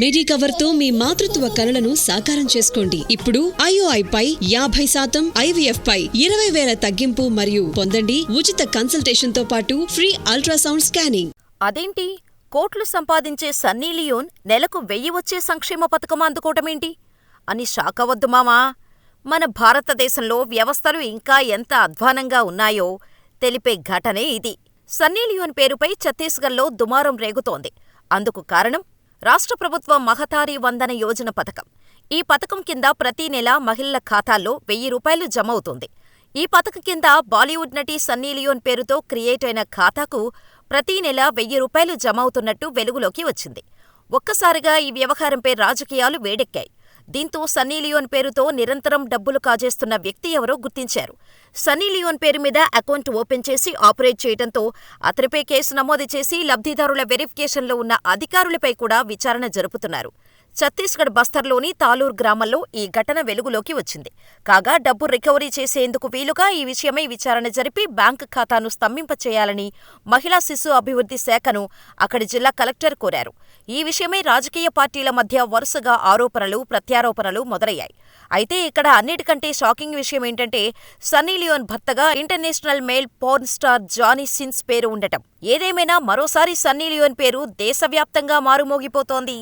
మిడి కవర్తో మీ మాతృత్వ కలలను సాకారం చేసుకోండి. ఇప్పుడు ఐఓఐ పై యాభై శాతం ఐవీఎఫ్ పై ఇరవై వేల తగ్గింపు మరియు పొందండి ఉచిత కన్సల్టేషన్తో పాటు ఫ్రీ అల్ట్రాసౌండ్ స్కానింగ్ అదేంటి? కోట్లు సంపాదించే సన్నీ లియోన్ నెలకు వెయ్యి వచ్చే సంక్షేమ పథకం అందుకోవటమేంటి అని షాక్ అవ్వద్దు మామా. మన భారతదేశంలో వ్యవస్థలు ఇంకా ఎంత అధ్వానంగా ఉన్నాయో తెలిపే ఘటనే ఇది. సన్నీ లియోన్ పేరుపై ఛత్తీస్గఢ్లో దుమారం రేగుతోంది. అందుకు కారణం రాష్ట్ర ప్రభుత్వం మహతారీ వందన యోజన పథకం. ఈ పథకం కింద ప్రతి నెల మహిళల ఖాతాల్లో వెయ్యి రూపాయలు జమ అవుతుంది ఈ పథకం కింద బాలీవుడ్ నటి సన్నీ లియోన్ పేరుతో క్రియేట్ అయిన ఖాతాకు ప్రతి నెల వెయ్యి రూపాయలు జమ అవుతున్నట్టు వెలుగులోకి వచ్చింది. ఒక్కసారిగా ఈ వ్యవహారంపై రాజకీయాలు వేడెక్కాయి. దీంతో సన్నీ లియోన్ పేరుతో నిరంతరం డబ్బులు కాజేస్తున్న వ్యక్తి ఎవరో గుర్తించారు. సన్నీ లియోన్ పేరు మీద అకౌంట్ ఓపెన్ చేసి ఆపరేట్ చేయడంతో అతనిపై కేసు నమోదు చేసి లబ్ధిదారుల వెరిఫికేషన్లో ఉన్న అధికారులపై కూడా విచారణ జరుపుతున్నారు. ఛత్తీస్గఢ్ బస్తర్లోని తాలూర్ గ్రామంలో ఈ ఘటన వెలుగులోకి వచ్చింది. కాగా డబ్బు రికవరీ చేసేందుకు వీలుగా ఈ విషయమై విచారణ జరిపి బ్యాంకు ఖాతాను స్తంభింపచేయాలని మహిళా శిశు అభివృద్ధి శాఖను అక్కడి జిల్లా కలెక్టర్ కోరారు. ఈ విషయమై రాజకీయ పార్టీల మధ్య వరుసగా ఆరోపణలు ప్రత్యారోపణలు మొదలయ్యాయి. అయితే ఇక్కడ అన్నిటికంటే షాకింగ్ విషయం ఏంటంటే సన్నీ లియోన్ భర్తగా international male porn star Johnny Sins పేరు ఉండటం. ఏదేమైనా మరోసారి సన్నీ లియోన్ పేరు దేశవ్యాప్తంగా మారుమోగిపోతోంది.